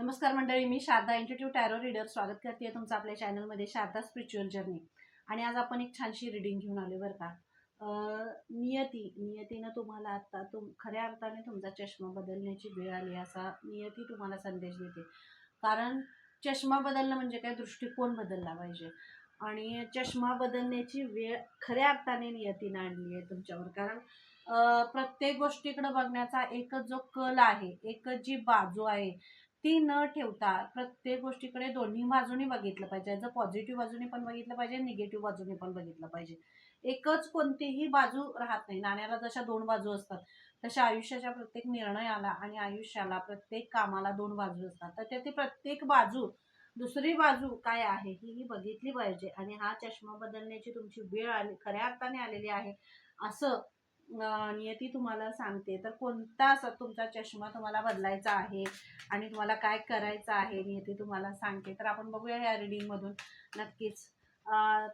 नमस्कार मंडळी मी शारदा इन्स्टिट्यूट टॅरो रीडर स्वागत करते तुमचं आपल्या चॅनलमध्ये शारदा स्पिरिच्युअल जर्नी आणि आज आपण एक छानशी रिडिंग घेऊन आलो बरं का. नियती नियतीनं तुम्हाला आता तुम खऱ्या अर्थाने तुमचा चष्मा बदलण्याची वेळ आली असा नियती तुम्हाला संदेश देते. कारण चष्मा बदलणं म्हणजे काय? दृष्टिकोन बदलला पाहिजे. आणि चष्मा बदलण्याची वेळ खऱ्या अर्थाने नियतीनं आणली आहे तुमच्यावर. कारण प्रत्येक गोष्टीकडे बघण्याचा एकच जो कल आहे एकच जी बाजू आहे ती न ठेवता प्रत्येक गोष्टीकडे दोन्ही बाजूने बघितलं पाहिजे. जर पॉझिटिव्ह बाजूने पण बघितलं पाहिजे निगेटिव्ह बाजूने पण बघितलं पाहिजे. एकच कोणतीही बाजू राहत नाही. नाण्याला जशा दोन बाजू असतात तशा आयुष्याच्या प्रत्येक निर्णयाला आणि आयुष्याला प्रत्येक कामाला दोन बाजू असतात. तर त्याची प्रत्येक बाजू दुसरी बाजू काय आहे ही ही बघितली पाहिजे. आणि हा चष्मा बदलण्याची तुमची वेळ आली खऱ्या अर्थाने आलेली आहे. असं नियती तुम्हाला सांगते. तर कोणता असा तुमचा चष्मा तुम्हाला बदलायचा आहे आणि तुम्हाला काय करायचं आहे नियती तुम्हाला सांगते. तर आपण बघूया या रिडिंगमधून नक्कीच.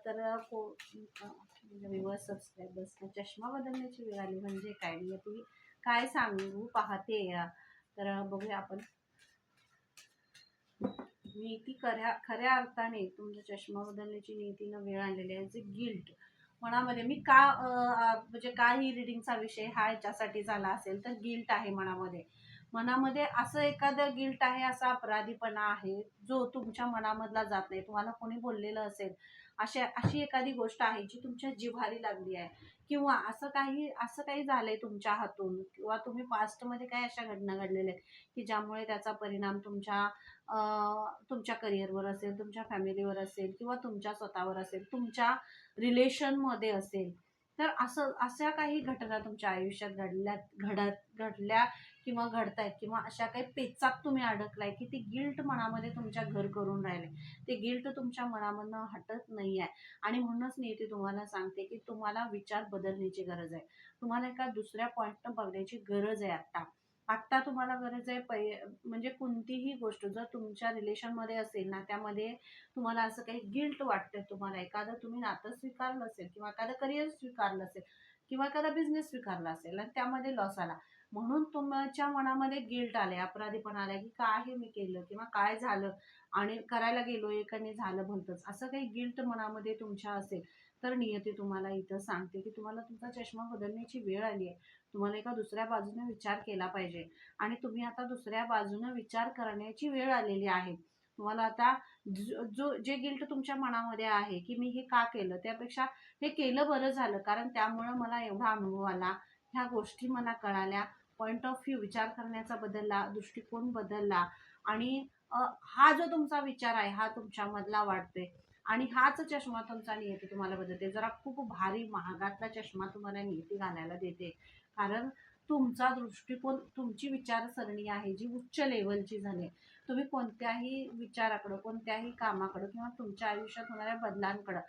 तर को व्ह्युअर्स सबस्क्रायबर्स चष्मा बदलण्याची वेळ आली म्हणजे काय? नियती काय सांगू पाहते. तर बघूया आपण. नीती खऱ्या खऱ्या अर्थाने तुमच्या चष्मा बदलण्याची नीतीनं वेळ आणलेली आहे. जे गिल्ट मनामध्ये मी का म्हणजे का ही रिडिंगचा विषय हा याच्यासाठी झाला असेल तर गिल्ट आहे मनामध्ये. मनामध्ये असं एखादं गिल्ट आहे असा अपराधीपणा आहे जो तुमच्या मनामधला जात नाही तुम्हाला कोणी बोललेलं असेल अशा अशी एखादी गोष्ट आहे जी तुमच्या जिव्हारी लागली आहे. किंवा असं काही असं काही झालंय तुमच्या हातून? किंवा तुम्ही पास्टमध्ये काही अशा घटना घडलेल्या आहेत की ज्यामुळे त्याचा परिणाम तुमच्या तुमच्या करिअरवर असेल तुमच्या फॅमिलीवर असेल किंवा तुमच्या स्वतःवर असेल तुमच्या रिलेशनमध्ये असेल? तर असं अशा काही घटना तुमच्या आयुष्यात घडल्या घडत घडल्या किंवा घडतायत किंवा अशा काही पेचात तुम्ही अडकलाय की ती गिल्ट मनामध्ये तुमच्या घर करून राहिले. ते गिल्ट तुमच्या मनामधनं हटत नाही आहे आणि म्हणूनच मी ते तुम्हाला सांगते की तुम्हाला विचार बदलण्याची गरज आहे. तुम्हाला एका दुसऱ्या पॉईंटनं बघण्याची गरज आहे आत्ता. आत्ता तुम्हाला गरज आहे पै म्हणजे कोणतीही गोष्ट जर तुमच्या रिलेशनमध्ये असेल ना त्यामध्ये तुम्हाला असं काही गिल्ट वाटतंय तुम्हाला. एखादं तुम्ही नातं स्वीकारलं असेल किंवा एखादं करिअर स्वीकारलं असेल किंवा एखादा बिझनेस स्वीकारला असेल आणि त्यामध्ये लॉस आला. म्हणून तुमच्या मनामध्ये गिल्ट आले अपराधीपणा आलाय की काय हे मी केलं किंवा काय झालं आणि करायला गेलो एकाने झालं भलतंच. असं काही गिल्ट मनामध्ये तुमच्या असेल तर नियती तुम्हाला इथं सांगते की तुम्हाला तुमचा चष्मा बदलण्याची वेळ आली आहे तुम्हाला एका दुसऱ्या बाजूने विचार केला पाहिजे आणि तुम्ही आता दुसऱ्या बाजूने विचार करण्याची वेळ आलेली आहे. तुम्हाला आता जो- जे गिल्ट तुमच्या मनामध्ये आहे की मी हे का केलं त्यापेक्षा हे केलं बरं झालं कारण त्यामुळं मला एवढा अनुभव आला ह्या गोष्टी मला कळाल्या. पॉईंट ऑफ व्ह्यू विचार करण्याचा बदलला दृष्टिकोन बदलला आणि हा जो तुमचा विचार आहे हा तुमच्यामधला वाढतोय. आणि हाच चष्मा तुमचा नियती तुम्हाला बदलते जरा खूप भारी महागातला चष्मा तुम्हाला नियती घालायला देते. कारण तुमचा दृष्टिकोन तुमची विचारसरणी आहे जी उच्च लेवलची झाली. तुम्ही कोणत्याही विचाराकडं कोणत्याही कामाकडं किंवा तुमच्या आयुष्यात होणाऱ्या बदलांकडं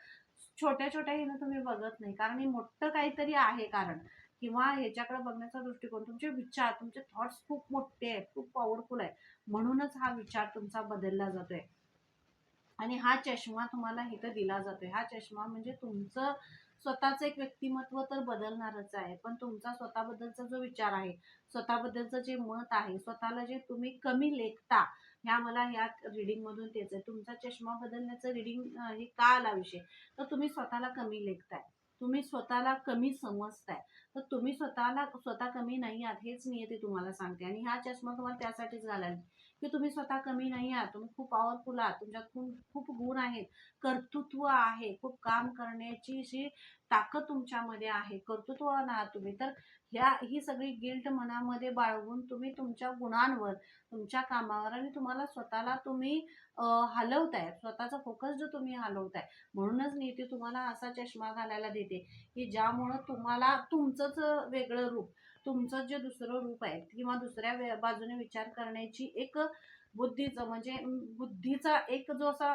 छोट्या छोट्या हिनं तुम्ही बघत नाही. कारण हे मोठं काहीतरी आहे कारण. किंवा ह्याच्याकडे बघण्याचा दृष्टिकोन तुमचे विचार तुमचे थॉट्स खूप मोठे आहेत खूप पॉवरफुल आहे म्हणूनच हा विचार तुमचा बदलला जातोय. आणि हा चष्मा तुम्हाला इथं दिला जातोय. हा चष्मा म्हणजे तुमचं स्वतःचं एक व्यक्तिमत्व तर बदलणारच आहे पण तुमचा स्वतःबद्दलचा जो विचार आहे स्वतःबद्दलचं जे मत आहे स्वतःला जे तुम्ही कमी लेखता ह्या मला ह्या रिडिंगमधून तेच आहे. तुमचा चष्मा बदलण्याचं रिडिंग हे का आला विषय? तर तुम्ही स्वतःला कमी लेखताय. तुम्ही स्वतःला कमी समजताय. तर तुम्ही स्वतःला स्वतः कमी नाही आहात हेच नियती तुम्हाला सांगते. आणि हा चष्मा तुम्हाला त्यासाठीच घालायला की तुम्ही स्वतः कमी नाही आहात. तुम्ही खूप पॉवरफुल आहात. तुमच्यात खूप खूप गुण आहेत. कर्तृत्व आहे. खूप काम करण्याची अशी ताकद तुमच्यामध्ये आहे कर्तृत्व आहात तुम्ही तर ह्या ही सगळी गिल्ट मनामध्ये बाळगून तुम्ही तुमच्या गुणांवर तुमच्या कामावर आणि तुम्हाला स्वतःला तुम्ही हलवताय. स्वतःचा फोकस जो तुम्ही हलवताय. म्हणूनच नीती तुम्हाला असा चष्मा घालायला देते की ज्यामुळं तुम्हाला तुमचंच वेगळं रूप तुमचं जे दुसरं रूप आहे किंवा दुसऱ्या बाजूने विचार करण्याची एक बुद्धीचं म्हणजे बुद्धीचा एक जो असा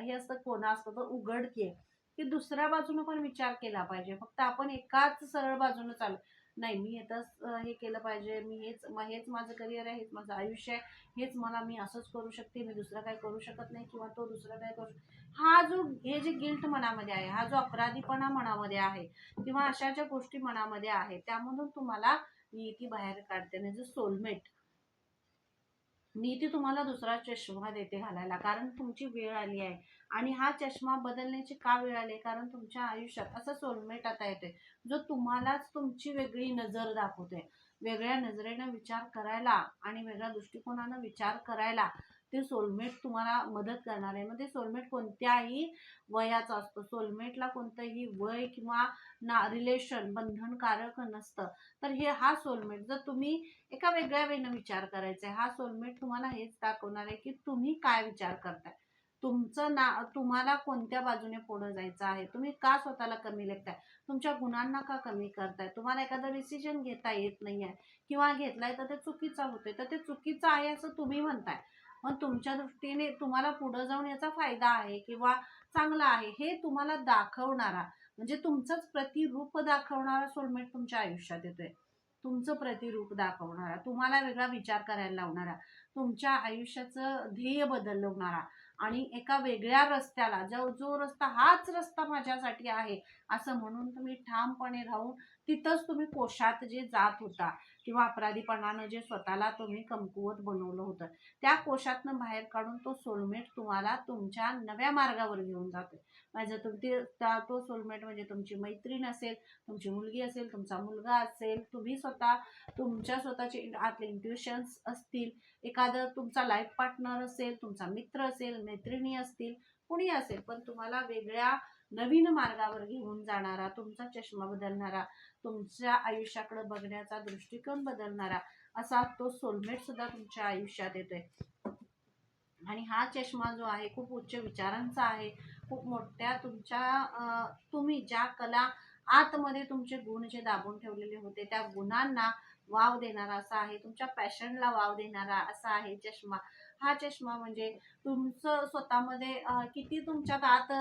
हे असतं कोणा असतं तो उघडकी आहे. की दुसऱ्या बाजूने पण विचार केला पाहिजे. फक्त आपण एकाच सरळ बाजूने चालू नाही मी येतच हे केलं पाहिजे. मी हेच हेच माझं करिअर आहे हेच माझं आयुष्य आहे. हेच मला मी असंच करू शकते. मी दुसरं काय करू शकत नाही किंवा तो दुसरं काय करू हा जो हे जे गिल्ट मनामध्ये आहे हा जो अपराधीपणा मनामध्ये आहे किंवा अशा ज्या गोष्टी मनामध्ये आहे त्यामधून तुम्हाला नीती बाहेर काढते. म्हणजे सोलमेट नियती तुम्हाला दुसरा चष्मा देते घालायला. कारण तुमची वेळ आली आहे. आणि हा चष्मा बदलण्याची का वेळ आली? कारण तुमच्या आयुष्यात असं सोलमेट आता येतोय जो तुम्हालाच तुमची वेगळी नजर दाखवते वेगळ्या नजरेनं विचार करायला आणि वेगळ्या दृष्टिकोनानं विचार करायला ते सोलमेट तुम्हाला मदत करणार आहे. मग ते सोलमेट कोणत्याही वयाचा असतो. सोलमेटला कोणतंही वय किंवा ना रिलेशन बंधनकारक नसतं. तर हे हा सोलमेट जर तुम्ही एका वेगळ्या वेळेनं विचार करायचा आहे हा सोलमेट तुम्हाला हेच दाखवणार आहे की तुम्ही काय विचार करताय. तुमचं ना तुम्हाला कोणत्या बाजूने पुढं जायचं आहे? तुम्ही का स्वतःला कमी लेखताय? तुमच्या गुणांना का कमी करताय? तुम्हाला एखादं डिसिजन घेता येत नाही आहे किंवा घेतलाय तर ते चुकीचा होतंय. तर ते चुकीचं आहे असं तुम्ही म्हणताय. मग तुमच्या दृष्टीने तुम्हाला पुढं जाऊन याचा फायदा आहे किंवा चांगला आहे हे तुम्हाला दाखवणारा म्हणजे तुमचंच प्रतिरूप दाखवणारा सोलमेट तुमच्या आयुष्यात येतोय. तुमचं प्रतिरूप दाखवणारा तुम्हाला वेगळा विचार करायला लावणारा तुमच्या आयुष्याचं ध्येय बदलवणारा आणि एका वेगळ्या रस्त्याला जो जो रस्ता हाच रस्ता माझ्यासाठी आहे असं म्हणून तुम्ही ठामपणे राहून तिथंच तुम्ही कोशात जे जात होता. किंवा अपराधीपणानं जे स्वतःला तुम्ही कमकुवत बनवलं होतं त्या कोशातनं बाहेर काढून तो सोलमेट तुम्हाला तुमच्या नव्या मार्गावर घेऊन जातो म्हणजे तुमची त्या- तो सोलमेट म्हणजे तुमची मैत्रीण असेल तुमची मुलगी असेल तुमचा मुलगा असेल तुम्ही स्वतः तुमच्या स्वतःचे आतले इंट्युशन्स असतील एखादं तुमचा लाईफ पार्टनर असेल तुमचा मित्र असेल मैत्रिणी असतील कुणी असेल पण तुम्हाला वेगळ्या नवीन मार्गावर घेऊन जाणारा तुमचा चष्मा बदलणारा तुमच्या आयुष्याकडे बघण्याचा दृष्टिकोन बदलणारा असा तो सोलमेट सुद्धा तुमच्या आयुष्यात येतोय. आणि हा चष्मा जो आहे खूप उच्च विचारांचा आहे. खूप मोठ्या तुमच्या तुम्ही ज्या कला आतमध्ये तुमचे गुण जे दाबून ठेवलेले होते त्या गुणांना वाव देणारा असा आहे. तुमच्या पॅशनला वाव देणारा असा आहे चष्मा. हा चष्मा म्हणजे तुमचं स्वतःमध्ये किती तुमच्या आत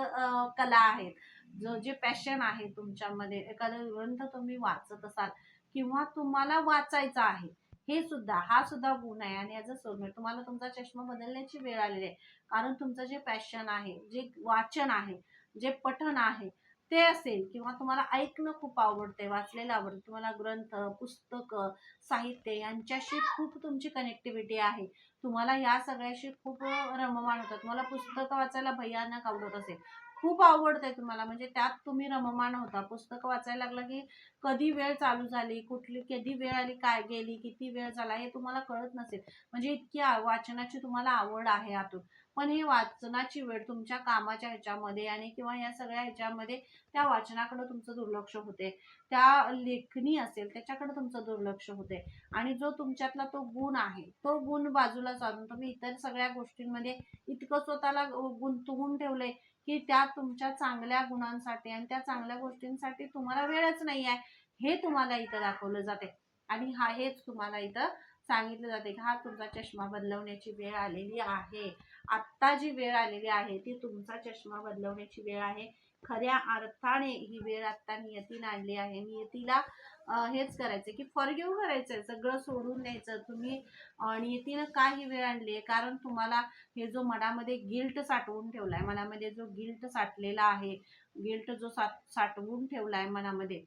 कला आहेत? जो जे पॅशन आहे तुमच्यामध्ये एखादा ग्रंथ तुम्ही वाचत असाल किंवा तुम्हाला वाचायचा आहे हे सुद्धा हा सुद्धा गुण आहे. आणि ॲज अ सोलमेट तुम्हाला तुमचा चष्मा बदलण्याची वेळ आलेली आहे. कारण तुमचं जे पॅशन आहे जे वाचन आहे जे पठण आहे ते असेल किंवा तुम्हाला ऐकणं खूप आवडते वाचलेलं आवडतं तुम्हाला ग्रंथ पुस्तकं साहित्य यांच्याशी खूप तुमची कनेक्टिव्हिटी आहे. तुम्हाला या सगळ्याशी खूप रममाण होतं. तुम्हाला पुस्तकं वाचायला भयानक आवडत असेल. खूप आवडतंय तुम्हाला. म्हणजे त्यात तुम्ही रममाण होता. पुस्तकं वाचायला लागलं की कधी वेळ चालू झाली कुठली कधी वेळ आली काय गेली किती वेळ झाला हे तुम्हाला कळत नसेल. म्हणजे इतकी वाचनाची तुम्हाला आवड आहे आतून. पण ही वाचनाची वेळ तुमच्या कामाच्या ह्याच्यामध्ये आणि किंवा या सगळ्या ह्याच्यामध्ये त्या वाचनाकडे तुमचं दुर्लक्ष होते. त्या लेखणी असेल त्याच्याकडे तुमचं दुर्लक्ष होते. आणि जो तुमच्यातला तो गुण आहे तो गुण बाजूला सारून तुम्ही इतर सगळ्या गोष्टींमध्ये इतकं स्वतःला गुंतवून ठेवलंय की त्या तुमच्या चांगल्या गुणांसाठी आणि त्या चांगल्या गोष्टींसाठी तुम्हाला वेळच नाही आहे हे तुम्हाला इथं दाखवलं जाते आणि हा हेच तुम्हाला इथं सांगितलं जाते की हा तुमचा चष्मा बदलवण्याची वेळ आलेली आहे. आत्ता जी वेळ आलेली आहे ती तुमचा चष्मा बदलवण्याची वेळ आहे. खऱ्या अर्थाने ही वेळ आत्ता नियतीनं आणली आहे. नियतीला हेच करायचं की फॉरगिव्ह करायचं सगळं सोडून द्यायचं. तुम्ही नियतीनं का ही वेळ आणली आहे? कारण तुम्हाला हे जो मनामध्ये गिल्ट साठवून ठेवला आहे मनामध्ये जो गिल्ट साठलेला आहे गिल्ट जो साठ साठवून आहे मनामध्ये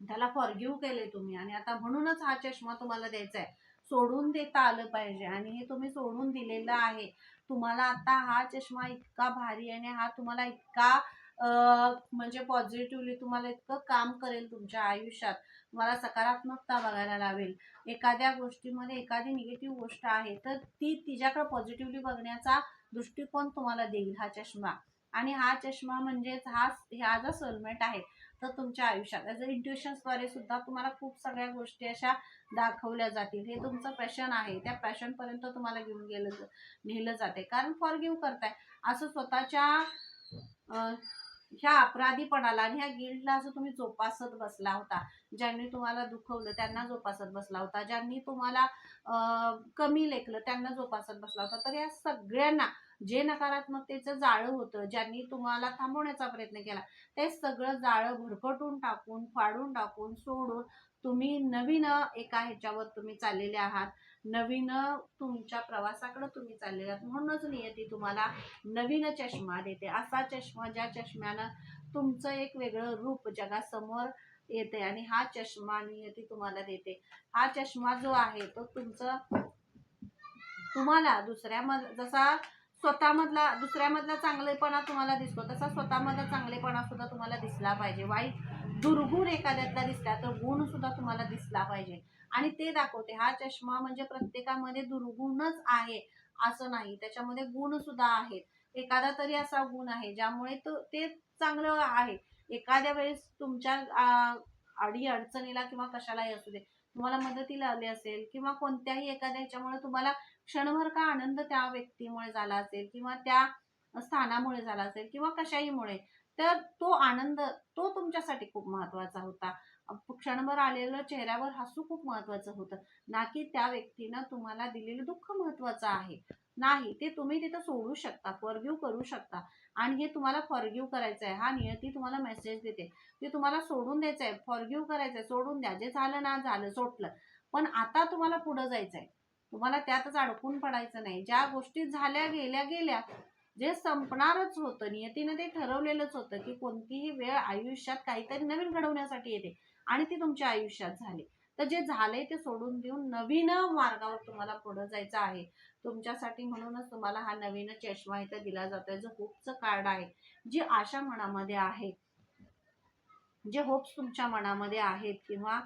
त्याला फॉरगिव्ह केले तुम्ही. आणि आता म्हणूनच हा चष्मा तुम्हाला द्यायचा आहे सोडून देता आलं पाहिजे. आणि हे तुम्ही सोडून दिलेलं आहे. तुम्हाला आता हा चष्मा इतका भारी आहे आणि हा तुम्हाला इतका म्हणजे पॉझिटिव्हली तुम्हाला इतकं काम करेल तुमच्या आयुष्यात. तुम्हाला सकारात्मकता बघायला लावेल. एखाद्या गोष्टीमध्ये एखादी निगेटिव्ह गोष्ट आहे तर ती तिच्याकडे पॉझिटिव्हली बघण्याचा दृष्टिकोन तुम्हाला देईल हा चष्मा. आणि हा चष्मा म्हणजेच हा ह्या जो सोलमेट आहे तर तुमच्या आयुष्यात. ॲज अ इंट्युशन्सद्वारे सुद्धा तुम्हाला खूप सगळ्या गोष्टी अशा दाखवल्या जातील. हे तुमचं पॅशन आहे. त्या पॅशनपर्यंत तुम्हाला घेऊन गेलं नेलं जाते. कारण फॉरगिव्ह करताय. असं स्वतःच्या ह्या अपराधीपणाला आणि ह्या गिल्डला असं तुम्ही जोपासत बसला होता ज्यांनी तुम्हाला दुखवलं त्यांना जोपासत बसला होता. ज्यांनी तुम्हाला कमी लेखलं त्यांना जोपासत बसला होता. तर या सगळ्यांना जे नकारात्मकतेचं जाळं होतं ज्यांनी तुम्हाला थांबवण्याचा प्रयत्न केला ते सगळं जाळं भरकटून टाकून फाडून टाकून सोडून तुम्ही नवीन एका ह्याच्यावर तुम्ही चाललेले आहात. नवीन तुमच्या प्रवासाकडे तुम्ही चाललेले आहात. म्हणूनच नियती तुम्हाला नवीन चष्मा देते. असा चष्मा ज्या चष्म्यानं तुमचं एक वेगळं रूप जगासमोर येते आणि हा चष्मा नियती तुम्हाला देते. हा चष्मा जो आहे तो तुमचं तुम्हाला दुसऱ्या जसा स्वतःमधला दुसऱ्यामधला चांगलेपणा तुम्हाला दिसतो. तसा स्वतःमधला चांगलेपणा सुद्धा तुम्हाला दिसला पाहिजे. वाईट दुर्गुण एखाद्यातला दिसला तर गुण सुद्धा तुम्हाला दिसला पाहिजे. आणि ते दाखवते. हा चष्मा म्हणजे प्रत्येकामध्ये दुर्गुणच आहे असं नाही. त्याच्यामध्ये गुण सुद्धा आहेत. एखादा तरी असा गुण आहे ज्यामुळे तो ते चांगलं आहे. एखाद्या वेळेस तुमच्या अडी अडचणीला किंवा कशालाही असू दे तुम्हाला मदतीला आली असेल किंवा कोणत्याही एखाद्या ह्याच्यामुळे तुम्हाला क्षणभर का आनंद त्या व्यक्तीमुळे झाला असेल किंवा त्या स्थानामुळे झाला असेल किंवा कशाहीमुळे तर तो आनंद तो तुमच्यासाठी खूप महत्त्वाचा होता. क्षणभर आलेलं चेहऱ्यावर हसू खूप महत्वाचं होतं. ना की त्या व्यक्तीनं तुम्हाला दिलेलं दुःख महत्वाचं आहे. नाही ते तुम्ही तिथं सोडू शकता फॉरग्यू करू शकता. आणि हे तुम्हाला फॉरगिव्ह करायचं आहे हा नियती तुम्हाला मेसेज देते. ते तुम्हाला सोडून द्यायचं आहे फॉरगिव्ह करायचं आहे सोडून द्या. जे झालं ना झालं. सोडलं. पण आता तुम्हाला पुढं जायचं आहे तुम्हाला त्यातच अडकून पडायचं नाही. ज्या गोष्टी झाल्या गेल्या गेल्या जे संपणारच होतं नियतीनं ते ठरवलेलंच होतं की कोणतीही वेळ आयुष्यात काहीतरी नवीन घडवण्यासाठी येते आणि ती तुमच्या आयुष्यात झाली. तर जे झालंय ते सोडून देऊन नवीन मार्गावर तुम्हाला पुढे जायचं आहे. तुमच्यासाठी म्हणूनच तुम्हाला हा नवीन चष्मा इथं दिला जातोय जो होपचं कार्ड आहे. जी आशा मनामध्ये आहे. जे होप्स तुमच्या मनामध्ये आहेत किंवा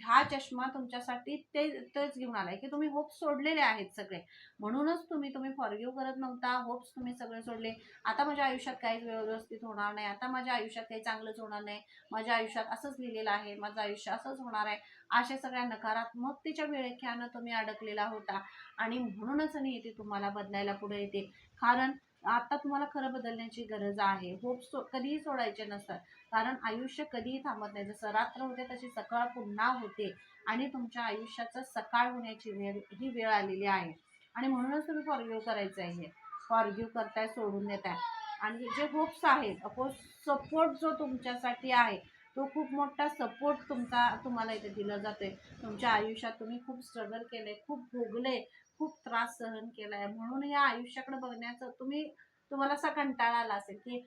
हा चष्मा तुमच्यासाठी ते तेच घेऊन आलाय की तुम्ही होप्स सोडलेले आहेत सगळे. म्हणूनच तुम्ही तुम्ही फॉरगिव्ह करत नव्हता होप्स तुम्ही सगळे सोडले. आता माझ्या आयुष्यात काहीच व्यवस्थित होणार नाही. आता माझ्या आयुष्यात काही चांगलंच होणार नाही. माझ्या आयुष्यात असंच लिहिलेलं आहे. माझं आयुष्य असंच होणार आहे. अशा सगळ्या नकारात्मकतेच्या वेळेख्यानं तुम्ही अडकलेला होता. आणि म्हणूनच नियती तुम्हाला बदलायला पुढे येते. कारण आता तुम्हाला खरं बदलण्याची गरज आहे. होप सो कधीही सोडायचे नसतात. कारण आयुष्य कधीही थांबत नाही. जसं रात्र होते तशी सकाळ पुन्हा होते. आणि तुमच्या आयुष्याचं सकाळ होण्याची वेळ ही वेळ आलेली आहे. आणि म्हणूनच तुम्ही फॉरग्यू करायचं आहे फॉरग्यू करताय सोडून देताय. आणि जे होप्स आहेत अपोज सपोर्ट जो तुमच्यासाठी आहे तो खूप मोठा सपोर्ट तुमचा तुम्हाला इथे दिला जातोय. तुमच्या आयुष्यात तुम्ही खूप स्ट्रगल केलंय खूप भोगले खूप त्रास सहन केलाय. म्हणून या आयुष्याकडे बघण्याचं तुम्ही तुम्हाला असा कंटाळा आला असेल की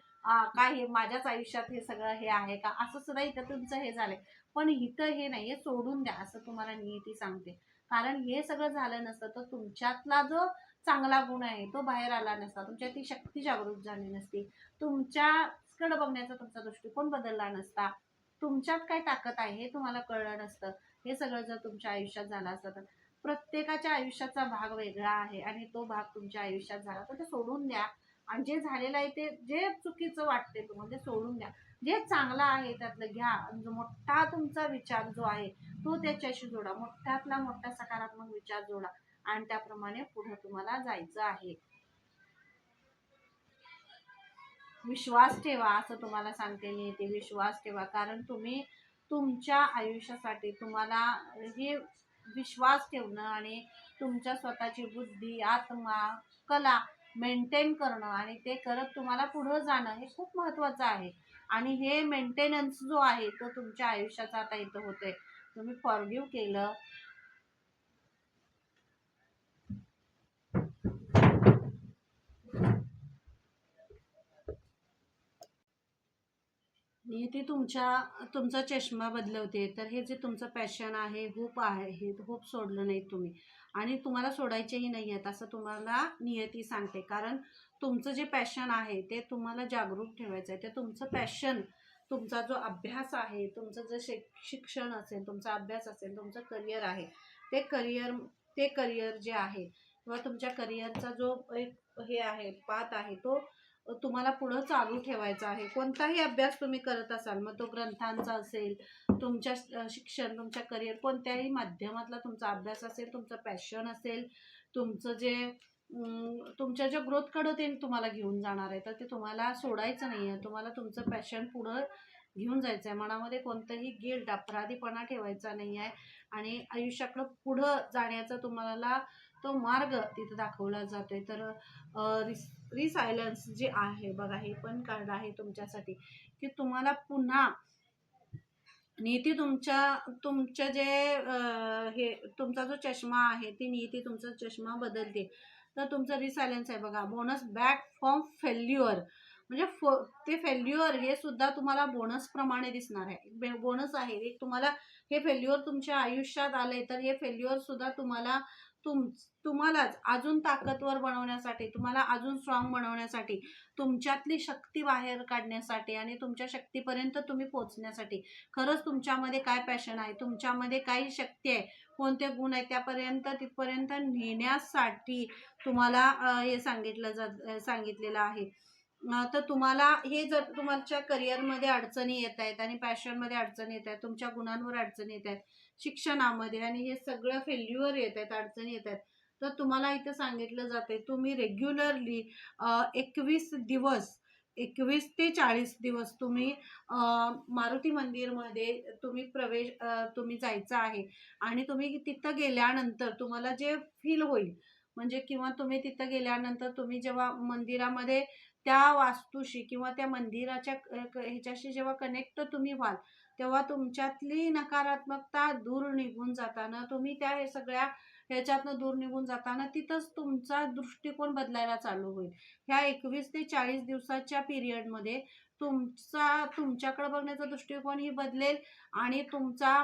काय हे माझ्याच आयुष्यात हे सगळं हे आहे का? असं सुद्धा इथं तुमचं हे झालंय. पण इथं हे नाही हे सोडून द्या असं तुम्हाला नियती सांगते. कारण हे सगळं झालं नसतं तर तुमच्यातला जो चांगला गुण आहे तो बाहेर आला नसता. तुमच्यात ती शक्ती जागृत झाली नसती. तुमच्याकडे बघण्याचा तुमचा दृष्टिकोन बदलला नसता. तुमच्यात काय ताकद आहे हे तुम्हाला कळलं नसतं. हे सगळं जर तुमच्या आयुष्यात झालं असतं तर प्रत्येकाच्या आयुष्याचा भाग वेगळा आहे आणि तो भाग तुमच्या आयुष्यात झाला तर ते सोडून द्या. आणि जे झालेलं आहे ते जे चुकीचं वाटते तुम्हाला ते सोडून द्या. जे चांगलं आहे त्यातलं घ्या. आणि जो मोठा तुमचा विचार जो आहे तो त्याच्याशी जोडा. मोठ्यातला मोठा सकारात्मक विचार जोडा. आणि त्याप्रमाणे पुढे तुम्हाला जायचं आहे. विश्वास ठेवा असं तुम्हाला सांगते मी ते विश्वास ठेवा. कारण तुम्ही तुमच्या आयुष्यासाठी तुम्हाला हे विश्वास ठेवणं आणि तुमच्या स्वतःची बुद्धी आत्मा कला मेंटेन करणं आणि ते करत तुम्हाला पुढं जाणं हे खूप महत्त्वाचं आहे. आणि हे मेंटेनन्स जो आहे तो तुमच्या आयुष्याचा आता इथं होतोय. तुम्ही फॉरगिव्ह केलं नियती तुमच्या तुमचा चष्मा बदलवते. तर हे जे तुमचं पॅशन आहे होप आहे हे होप सोडलं नाही तुम्ही. आणि तुम्हाला सोडायचेही नाही आहेत असं तुम्हाला नियती सांगते. कारण तुमचं जे पॅशन आहे ते तुम्हाला जागरूक ठेवायचं आहे. ते तुमचं पॅशन तुमचा जो अभ्यास आहे तुमचं जे शिक शिक्षण असेल तुमचा अभ्यास असेल तुमचं करिअर आहे ते करिअर ते करिअर जे आहे किंवा तुमच्या करिअरचा जो एक हे आहे पात आहे तो तुम्हाला पुढं चालू ठेवायचा आहे. कोणताही अभ्यास तुम्ही करत असाल मग तो ग्रंथांचा असेल तुमच्या शिक्षण तुमच्या करिअर कोणत्याही माध्यमातला तुमचा अभ्यास असेल तुमचं पॅशन असेल तुमचं जे तुमच्या ज्या ग्रोथकडं ते तुम्हाला घेऊन जाणार आहे तर ते तुम्हाला सोडायचं नाही आहे तुम्हाला तुमचं पॅशन पुढं घेऊन जायचं आहे मनामध्ये कोणतंही गिल्ट अपराधीपणा ठेवायचा नाही आहे आणि आयुष्याकडं पुढं जाण्याचा तुम्हाला तो मार्ग तिथं दाखवला जातो आहे तर रिस रिसायलन्स जे आहे बघा हे पण कार्ड आहे तुमच्यासाठी. की तुम्हाला पुन्हा नीती तुमच्या तुमच्या जे हे तुमचा जो चष्मा आहे ती नीती तुमचा चष्मा बदलते. तर तुमचं रिसायलन्स आहे बघा. बोनस बॅक फ्रॉम फेल्युअर म्हणजे फो ते फेल्युअर हे सुद्धा तुम्हाला बोनस प्रमाणे दिसणार आहे. बोनस आहे. एक तुम्हाला हे फेल्युअर तुमच्या आयुष्यात आलंय तर हे फेल्युअर सुद्धा तुम्हाला तुम तुम्हालाच अजून ताकदवर बनवण्यासाठी तुम्हाला अजून स्ट्रॉंग बनवण्यासाठी तुमच्यातली शक्ती बाहेर काढण्यासाठी आणि तुमच्या शक्तीपर्यंत तुम्ही पोचण्यासाठी खरंच तुमच्यामध्ये काय पॅशन आहे? तुमच्यामध्ये काय शक्ती आहे? कोणते गुण आहे? त्यापर्यंत तिथपर्यंत नेण्यासाठी तुम्हाला हे सांगितलं जात सांगितलेलं आहे. तर तुम्हाला हे जर तुमच्या करिअरमध्ये अडचणी येत आहेत आणि पॅशनमध्ये अडचणी येत आहेत तुमच्या गुणांवर अडचणी येत आहेत शिक्षणामध्ये आणि हे सगळं फेल्युअर येत आहेत अडचणी येत आहेत तर तुम्हाला इथं सांगितलं जाते तुम्ही रेग्युलरली एकवीस दिवस एकवीस ते चाळीस दिवस तुम्ही मारुती मंदिरमध्ये तुम्ही प्रवेश तुम्ही जायचं आहे आणि तुम्ही तिथं गेल्यानंतर तुम्हाला जे फील होईल म्हणजे किंवा तुम्ही तिथं गेल्यानंतर तुम्ही जेव्हा मंदिरामध्ये त्या वास्तूशी किंवा त्या मंदिराच्या ह्याच्याशी जेव्हा कनेक्ट तुम्ही व्हाल तेव्हा तुमच्यातली नकारात्मकता दूर निघून जाताना तुम्ही त्या हे सगळ्या ह्याच्यातनं दूर निघून जाताना तिथंच तुमचा दृष्टिकोन बदलायला चालू होईल. ह्या एकवीस ते चाळीस दिवसाच्या पिरियडमध्ये तुमचा तुमच्याकडे बघण्याचा दृष्टिकोन ही बदलेल आणि तुमचा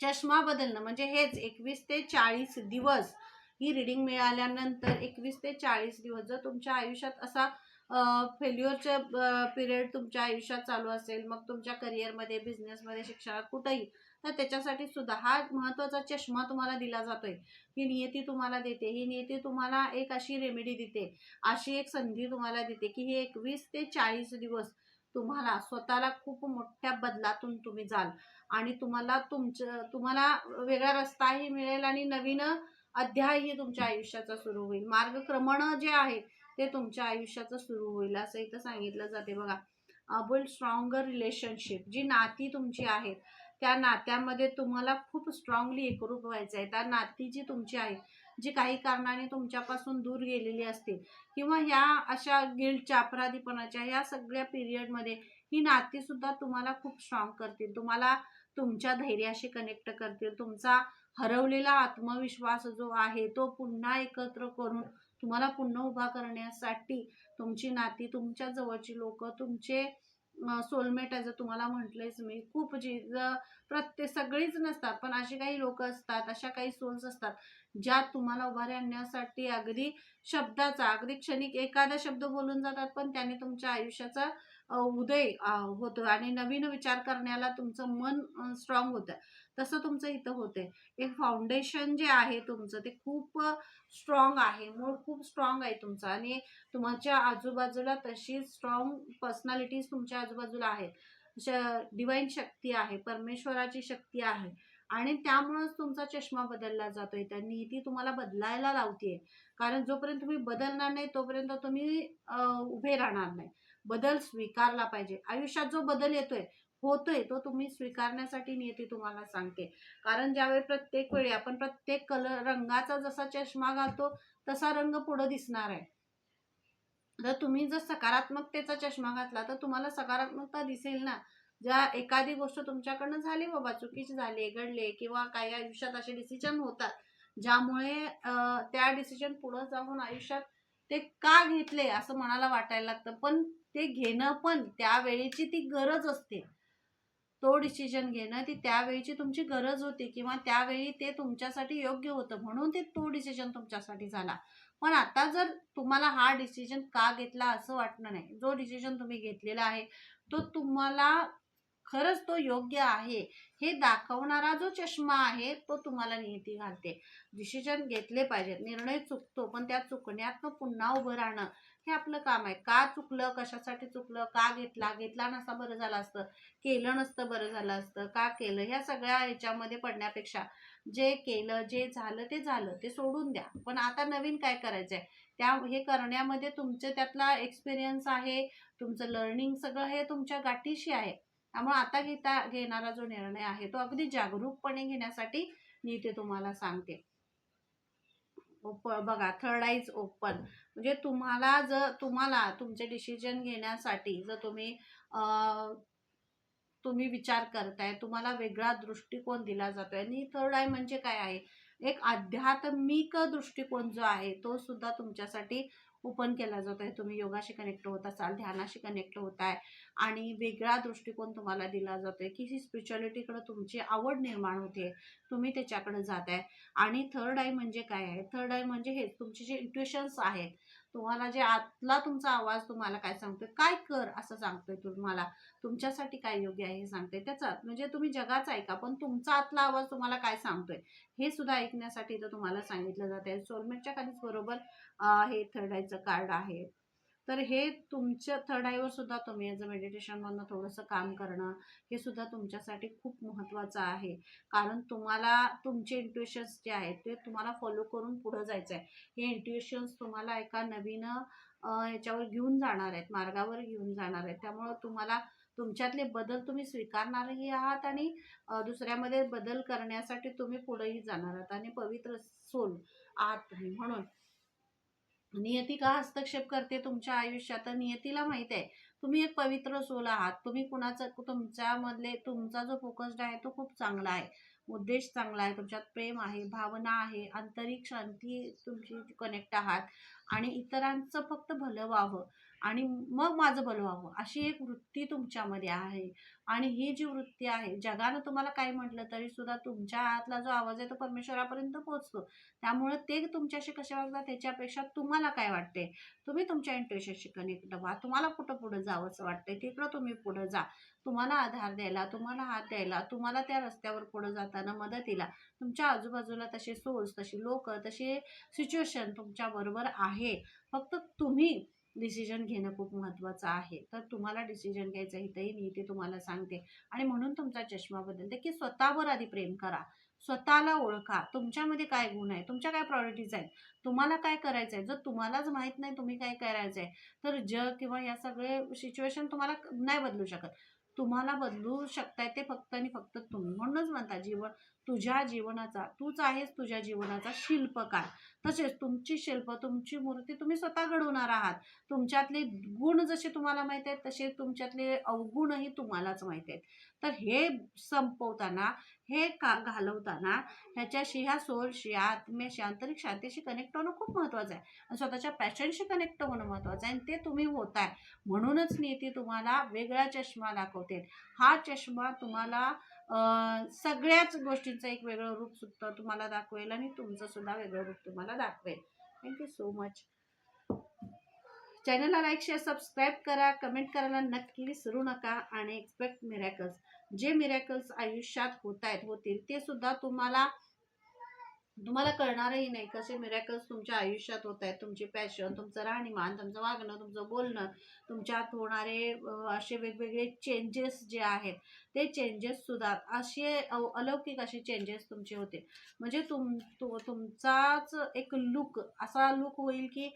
चष्मा बदलणं म्हणजे हेच एकवीस ते चाळीस दिवस ही रिडिंग मिळाल्यानंतर एकवीस ते चाळीस दिवस जर तुमच्या आयुष्यात असा फेल्युअरचे पिरियड तुमच्या आयुष्यात चालू असेल मग तुमच्या करिअरमध्ये बिझनेसमध्ये शिक्षणात कुठंही तर त्याच्यासाठी सुद्धा हा महत्त्वाचा चष्मा तुम्हाला दिला जातोय. ही नियती तुम्हाला देते. ही नियती तुम्हाला एक अशी रेमेडी देते. अशी एक संधी तुम्हाला देते की हे एकवीस ते चाळीस दिवस तुम्हाला स्वतःला खूप मोठ्या बदलातून तुम्ही जाल. आणि तुम्हाला तुमचं तुम्हाला वेगळा रस्ताही मिळेल आणि नवीन अध्यायही तुमच्या आयुष्याचा सुरू होईल. मार्गक्रमण जे आहे ते तुमच्या आयुष्याचं सुरू होईल. असं इथं सांगितलं जाते बघा. अबुल स्ट्रॉंगर रिलेशनशिप जी नाती तुमची आहेत त्या नात्यामध्ये तुम्हाला खूप स्ट्रॉंगली एकरूप व्हायचं आहे. त्या नाती जी तुमची आहे जी काही कारणाने तुमच्यापासून दूर गेलेली असतील किंवा ह्या अशा गिल्डच्या अपराधीपणाच्या ह्या सगळ्या पिरियडमध्ये ही नातीसुद्धा तुम्हाला खूप स्ट्रॉंग करतील. तुम्हाला तुमच्या धैर्याशी कनेक्ट करतील. तुमचा हरवलेला आत्मविश्वास जो आहे तो पुन्हा एकत्र करून तुम्हाला पुन्हा उभा करण्यासाठी तुमची नाती तुमच्या जवळची लोक तुमचे सोलमेट आहे जर तुम्हाला म्हटलेच मी खूप जी प्रत्येक सगळीच नसतात पण असे काही लोक असतात अशा काही सोल्स असतात ज्या तुम्हाला उभारी आणण्यासाठी अगदी शब्दाचा अगदी क्षणिक एखादा शब्द बोलून जातात पण त्याने तुमच्या आयुष्याचा उदय होतो आणि नवीन विचार करण्याला तुमचं मन स्ट्रॉंग होतं. तसं तुमचं इथं होतंय. एक फाउंडेशन जे आहे तुमचं ते खूप स्ट्रॉंग आहे. मूळ खूप स्ट्रॉंग आहे तुमचं आणि तुमच्या आजूबाजूला तशी स्ट्रॉंग पर्सनॅलिटीज तुमच्या आजूबाजूला आहेत. डिवाईन शक्ती आहे परमेश्वराची शक्ती आहे आणि त्यामुळंच तुमचा चष्मा बदलला जातोय. त्या नीती तुम्हाला बदलायला लावते कारण जोपर्यंत तुम्ही बदलणार नाही तोपर्यंत तुम्ही उभे राहणार नाही. बदल स्वीकारला पाहिजे. आयुष्यात जो बदल येतोय होतोय तो तुम्ही स्वीकारण्यासाठी नियती तुम्हाला सांगते. कारण ज्यावेळी प्रत्येक वेळी आपण प्रत्येक कलर रंगाचा जसा चष्मा घालतो तसा रंग पुढं दिसणार आहे. जर तुम्ही जर सकारात्मकतेचा चष्मा घातला तर तुम्हाला सकारात्मकता दिसेल ना? ज्या एखादी गोष्ट तुमच्याकडनं झाली बाबा चुकीची झाली घडले किंवा काही आयुष्यात असे डिसिजन होतात ज्यामुळे त्या डिसिजन पुढं जाऊन आयुष्यात ते का घेतले असं मनाला वाटायला लागतं. पण ते घेणं पण त्यावेळेची ती गरज असते. तो डिसिजन घेणं ती त्यावेळीची तुमची गरज होती किंवा त्यावेळी ते तुमच्यासाठी योग्य होतं म्हणून ते तो डिसिजन तुमच्यासाठी झाला. पण आता जर तुम्हाला हा डिसिजन का घेतला असं वाटणं नाही जो डिसिजन तुम्ही घेतलेला आहे तो तुम्हाला खरंच तो योग्य आहे हे दाखवणारा जो चष्मा आहे तो तुम्हाला नियती घालते. डिसिजन घेतले पाहिजेत निर्णय चुकतो पण त्या चुकण्यातनं पुन्हा उभं राहणं हे आपलं काम आहे. का चुकलं? कशासाठी चुकलं? का घेतला? घेतला नसा बरं झालं असतं? केलं नसतं बरं झालं असतं? का केलं? ह्या सगळ्या ह्याच्यामध्ये पडण्यापेक्षा जे केलं जे झालं ते झालं. ते सोडून द्या. पण आता नवीन काय करायचं आहे? त्या हे करण्यामध्ये तुमचं त्यातला एक्सपिरियन्स आहे. तुमचं लर्निंग सगळं हे तुमच्या गाठीशी आहे. त्यामुळे आता घेता घेणारा जो निर्णय आहे तो अगदी जागरूकपणे घेण्यासाठी मी ते तुम्हाला सांगते. ओप बघा थर्ड आईज ओपन म्हणजे तुम्हाला जर तुम्हाला तुमचे डिसिजन घेण्यासाठी जर तुम्ही तुम्ही विचार करताय तुम्हाला वेगळा दृष्टिकोन दिला जातोय. आणि थर्ड आय म्हणजे काय आहे? एक आध्यात्मिक दृष्टिकोन जो आहे तो सुद्धा तुमच्यासाठी ओपन केला जातो आहे तुम्ही योगाशी कनेक्ट होत असाल ध्यानाशी कनेक्ट होत आहे आणि वेगळा दृष्टिकोन तुम्हाला दिला जातो आहे की ही स्पिरिच्युअलिटीकडं तुमची आवड निर्माण होते. तुम्ही त्याच्याकडे जात आहे आणि थर्ड आय म्हणजे काय आहे? थर्ड आय म्हणजे हे तुमचे जे इंट्युशन्स आहेत तुम्हाला जे आतला तुमचा आवाज तुम्हाला काय सांगतोय? काय कर असं सांगतोय तुम्हाला? तुमच्यासाठी काय योग्य आहे हे सांगते त्याचा म्हणजे तुम्ही जगाचा ऐका पण तुमचा आतला आवाज तुम्हाला काय सांगतोय? हे सुद्धा ऐकण्यासाठी तर तुम्हाला सांगितलं जात आहे सोलमेटच्या खालीच बरोबर हे थर्ड आयचं कार्ड आहे. तर हे तुमच्या थर्ड आयवर सुद्धा तुम्ही याचं मेडिटेशनमधनं थोडंसं काम करणं हे सुद्धा तुमच्यासाठी खूप महत्त्वाचं आहे. कारण तुम्हाला तुमचे इंट्युशन्स जे आहेत ते तुम्हाला फॉलो करून पुढं जायचं आहे. हे इंट्युशन्स तुम्हाला एका नवीन याच्यावर घेऊन जाणार आहेत मार्गावर घेऊन जाणार आहेत. त्यामुळं तुम्हाला तुमच्यातले बदल तुम्ही स्वीकारणारही आहात आणि दुसऱ्यामध्ये बदल करण्यासाठी तुम्ही पुढेही जाणार आहात. आणि पवित्र सोल आहात तुम्ही. म्हणून नियती का हस्तक्षेप करते तुमच्या आयुष्यात नियतीला माहीत आहे. तुम्ही एक पवित्र सोल आहात. तुम्ही कुणाचा तुमच्यामधले तुमचा जो फोकस्ड आहे तो खूप चांगला आहे. उद्देश चांगला आहे. तुमच्यात प्रेम आहे भावना आहे आंतरिक शांती तुमची कनेक्ट आहात. आणि इतरांचं फक्त भलं व्हावं. आणि मग माझं भलं व्हावं. अशी एक वृत्ती तुमच्यामध्ये आहे. आणि ही जी वृत्ती आहे जगानं तुम्हाला काय म्हटलं तरी सुद्धा तुमच्या आतला जो आवाज आहे तो परमेश्वरापर्यंत पोहोचतो. त्यामुळे ते तुमच्याशी कसे वागतात त्याच्यापेक्षा तुम्हाला काय वाटते तुम्ही तुमच्या इंट्युशनशी कनेक्ट व्हा. तुम्हाला कुठं पुढं जावंसं वाटतंय? तिकडं तुम्ही पुढं जा. तुम्हाला आधार द्यायला तुम्हाला हात द्यायला तुम्हाला त्या रस्त्यावर पुढं जाताना मदतीला. तुमच्या आजूबाजूला तसे सोर्स तशी लोक तसे सिच्युएशन तुमच्या बरोबर आहे. फक्त तुम्ही डिसिजन घेणं खूप महत्त्वाचं आहे. तर तुम्हाला डिसिजन घ्यायचं इथंही नीती तुम्हाला सांगते. आणि म्हणून तुमचा चष्मा बदलते की स्वतःवर आधी प्रेम करा. स्वतःला ओळखा. तुमच्यामध्ये काय गुण आहे? तुमच्या काय प्रायोरिटीज आहेत? तुम्हाला काय करायचं आहे? जर तुम्हालाच माहीत नाही तुम्ही काय करायचं आहे तर जग किंवा या सगळे सिच्युएशन तुम्हाला नाही बदलू शकत. तुम्हाला बदलू शकताय ते फक्त आणि फक्त तुम्ही. म्हणूनच म्हणता जीवन तुझ्या जीवनाचा तूच आहेस तुझ्या जीवनाचा शिल्पकार. तसेच तुमची शिल्प तुमची मूर्ती तुम्ही स्वतः घडवणार आहात. तुमच्यातले गुण जसे तुम्हाला माहीत आहेत तसे तुमच्यातले अवगुणही तुम्हालाच माहीत आहेत. तर हे संपवताना हे का घालवताना ह्याच्याशी ह्या सोलशी आत्म्याशी आंतरिक शांतीशी कनेक्ट होणं खूप महत्त्वाचं आहे. आणि स्वतःच्या पॅशनशी कनेक्ट होणं महत्त्वाचं आहे. आणि ते तुम्ही होताय. म्हणूनच नीती तुम्हाला वेगळा चष्मा दाखवते. हा चष्मा तुम्हाला सगळ्याच गोष्टींचं एक वेगळं रूप सुद्धा तुम्हाला दाखवेल आणि तुमचं सुद्धा वेगळं रूप तुम्हाला दाखवेल. थँक्यू सो मच चॅनलला लाईक शेअर सबस्क्राईब करा. कमेंट करायला नक्की विसरू नका. आणि एक्सपेक्ट मिरॅकल्स जे मिरॅकल्स आयुष्यात होत आहेत होतील ते सुद्धा तुम्हाला तुम्हाला कळणारही नाही. कसे मिरॅकल्स तुमच्या आयुष्यात होत आहेत तुमची पॅशन तुमचं राहणीमान तुमचं वागणं तुमचं बोलणं तुमच्यात होणारे असे वेगवेगळे चेंजेस जे आहेत ते चेंजेस सुद्धा असे अलौकिक असे चेंजेस तुमचे होते. म्हणजे तुम तु- तुमचाच एक लुक असा लुक होईल की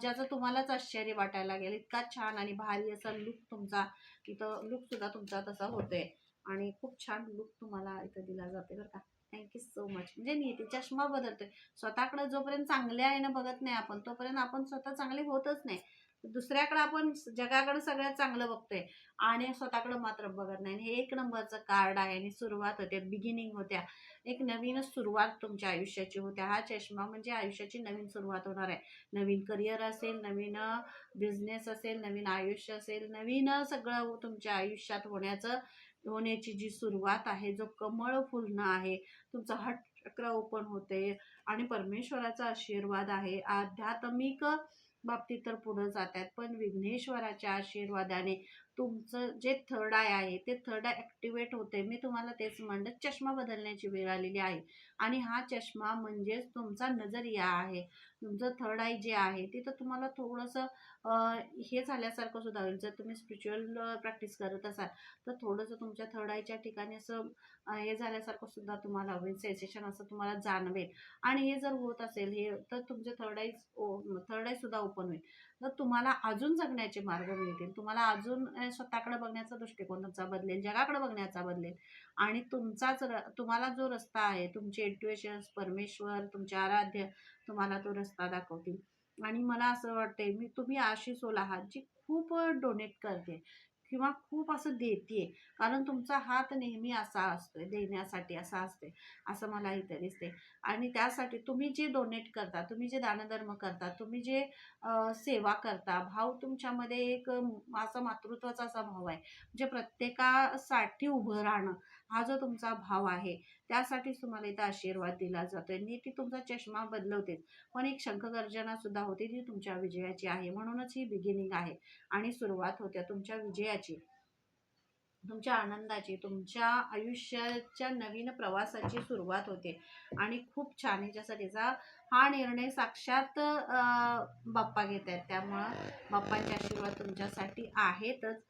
ज्याचं तुम्हालाच आश्चर्य वाटायला लागेल. इतका छान आणि भारी असा लुक तुमचा इथं लुक सुद्धा तुमचा तसा होतोय. आणि खूप छान लुक तुम्हाला इथं दिला जाते बरं का. थँक्यू सो मच म्हणजे नीती चष्मा बदलतोय. स्वतःकडे जोपर्यंत चांगले आहे ना बघत नाही आपण तोपर्यंत आपण स्वतः चांगले होतच नाही. दुसऱ्याकडे आपण जगाकडे सगळ्यात चांगलं बघतोय. आणि स्वतःकडे मात्र बघत नाही. हे एक नंबरचं कार्ड आहे आणि सुरुवात होते बिगिनिंग होत्या. एक नवीन सुरुवात तुमच्या आयुष्याची होत्या हा चष्मा म्हणजे आयुष्याची नवीन सुरुवात होणार आहे. नवीन करिअर असेल नवीन बिझनेस असेल नवीन आयुष्य असेल नवीन सगळं तुमच्या आयुष्यात होण्याचं होण्याची जी सुरुवात आहे जो कमळ फुलणं आहे तुमचा हट चक्र ओपन होते आणि परमेश्वराचा आशीर्वाद आहे. आध्यात्मिक बाबतीत तर पुढं जात आहेत पण विघ्नेश्वराच्या आशीर्वादाने तुमचं जे थर्ड आय आहे ते थर्ड आय ॲक्टिवेट होते. मी तुम्हाला तेच म्हणलं चष्मा बदलण्याची वेळ आलेली आहे. आणि हा चष्मा म्हणजेच तुमचा नजरिया आहे. तुमचं थर्ड आय जे आहे ते तर तुम्हाला थोडंसं हे झाल्यासारखं सुद्धा होईल. जर तुम्ही स्पिरिच्युअल प्रॅक्टिस करत असाल तर थोडंसं तुमच्या थर्ड आयच्या ठिकाणी असं हे झाल्यासारखं सुद्धा तुम्हाला होईल. सेन्सेशन असं तुम्हाला जाणवेल. आणि हे जर होत असेल हे तर तुमचे थर्ड आय थर्ड आय सुद्धा ओपन होईल. तर तुम्हाला अजून जगण्याचे मार्ग मिळतील. तुम्हाला अजून स्वतःकडे बघण्याचा दृष्टिकोन तुमचा बदलेल जगाकडे बघण्याचा बदलेल. आणि तुमचाच र तुम्हाला जो रस्ता आहे तुमचे इंट्युएशन्स परमेश्वर तुमचे आराध्य तुम्हाला तो रस्ता दाखवतील. आणि मला असं वाटते मी तुम्ही आशिष ओला आहात जी खूप डोनेट करते किंवा खूप असं देते कारण तुमचा हात नेहमी असा असतोय देण्यासाठी असा असते असं मला इथे दिसते आणि त्यासाठी तुम्ही जे डोनेट करता तुम्ही जे दानधर्म करता तुम्ही जे सेवा करता भाव तुमच्यामध्ये एक असा मातृत्वाचा असा भाव आहे. म्हणजे प्रत्येकासाठी उभं राहणं हा जो तुमचा भाव आहे त्यासाठीच तुम्हाला इथं आशीर्वाद दिला जातोय. नीती तुमचा चष्मा बदलवते पण एक शंखगर्जना सुद्धा होते ती तुमच्या विजयाची आहे. म्हणूनच ही बिगिनिंग आहे. आणि सुरुवात होत्या तुमच्या विजयाची. तुमच्या आनंदाची तुमच्या आयुष्याच्या नवीन प्रवासाची सुरुवात होते. आणि खूप छान याच्यासाठीचा हा निर्णय साक्षात बाप्पा घेत आहेत. त्यामुळं बाप्पांचे आशीर्वाद तुमच्यासाठी आहेतच.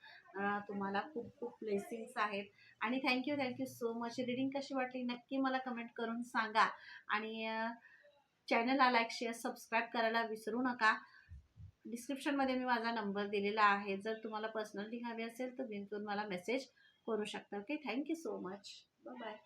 तुम्हाला खूप खूप ब्लेसिंग्स आहेत. आणि thank you thank you so much reading कशी वाटली? नक्की मला कमेंट करून सांगा. आणि चॅनलला लाईक शेअर सबस्क्राईब करायला विसरू नका. डिस्क्रिप्शनमध्ये मी माझा नंबर दिलेला आहे. जर तुम्हाला पर्सनल हवे असेल तर बिनतून मला मेसेज करू शकता. Okay thank you so much bye